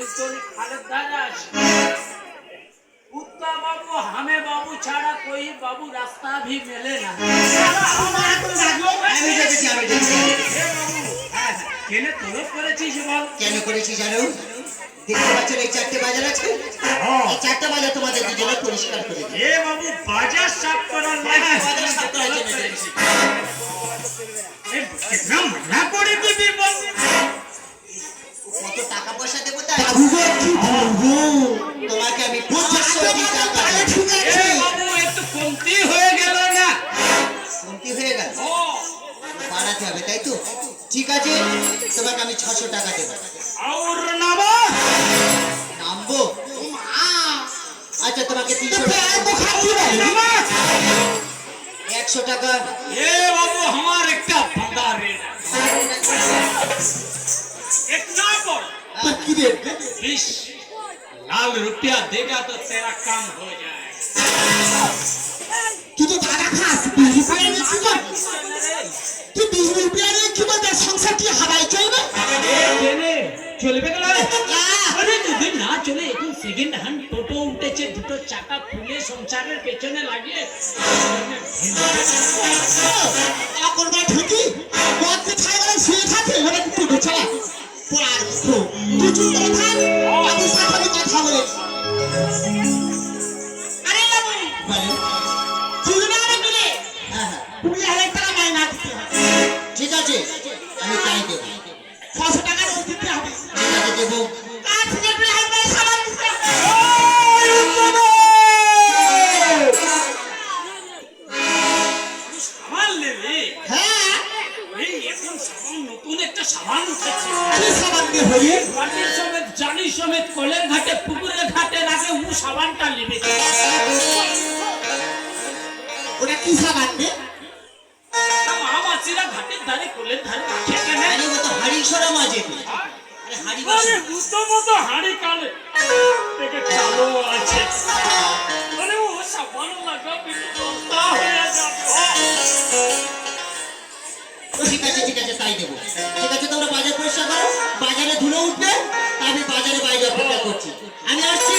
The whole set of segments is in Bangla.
বেলতলি খালের ধারে আছি। কুত্তা বাবু হামে বাবু ছাড়া কই বাবু রাস্তা ভি মেলে না। আমার করে ডাকলো আমি দেখেছি আমি দেখেছি হে বাবু হ্যাঁ কেনে তলব করেছিস বল কেন করেছি জানো? দেখতে পাচ্ছেন এই চারটে বাজার আছে? এই চারটে বাজার তোমাদের দুজনে পরিষ্কার করে এ বাবু বাজার সাফ করার হ্যাঁ, লাগে বাজার সাফ করার ছশো টাকা দেবো আর নামা নামবো আচ্ছা তোমাকে তিনশো প্যার তো খাচ্ছি ভাই নামা একশো টাকা এ বাবু আমার একটা ভাঙা রেট इतना पर তো কি রে बीस लाल रुपया देगा तो तेरा काम हो जाएगा চলবে আহ! আরে যদি না চলে এখন সেকেন্ড হ্যান্ড টোটো উঠেছে দুটো চাকা খুলে সংসারের পেছনে লাগিয়ে। ঠিকই শুয়ে তুই চুপ করে থাক হাড়ি সরা মাঝে আরে হাড়ি বাসন আরে বুঝতো মতো হাঁড়ি কালে। থেকে চালু আছে। আরে ও সাবান হয়ে যাবে। ঠিক আছে ঠিক আছে তাই দেবো। ঠিক আছে তোমরা বাজার পরিষ্কার করো। বাজারে ধুলো উঠবে আমি বাজারে বাইরে অপেক্ষা করছি। আমি আসছি।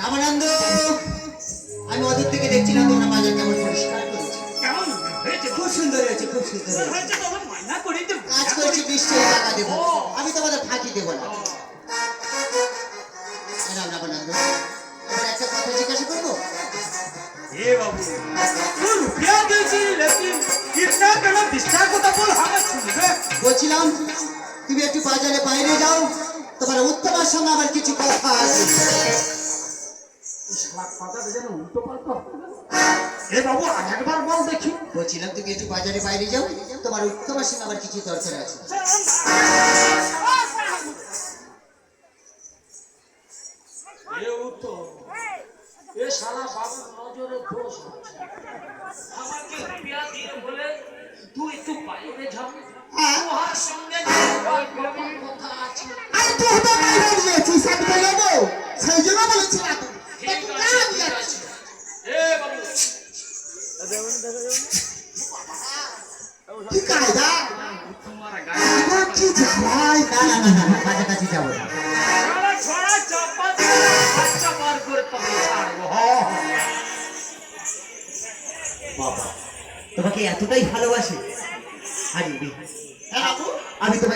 রামানন্দ আমি ওদের থেকে দেখছিলাম তোমরা বাজার কেমন পরিষ্কার করছ। খুব সুন্দর হয়েছে খুব সুন্দর কাজ করছি বৃষ্টির টাকা দেবো। আমি তোমাদের ফাঁকি দেবো না। বলছিলাম তুমি একটু বাজারে বাইরে যাও। তোমার উত্তমার সঙ্গে আমার কিছু কথা আছে। কথা যেন উল্টো পাল্টো এ বাবু আরেকবার বল দেখি। বলছিলাম তুমি একটু বাজারে বাইরে যাও তোমার উত্তমার সঙ্গে আমার কিছু দরকার আছে। এ উত্তর এ শালা বাবুর নজরে দোষ হচ্ছে কাছাকাছি যাব বাবা তোমাকে এতটাই ভালোবাসি আরে হ্যাঁ? আমি তোমায়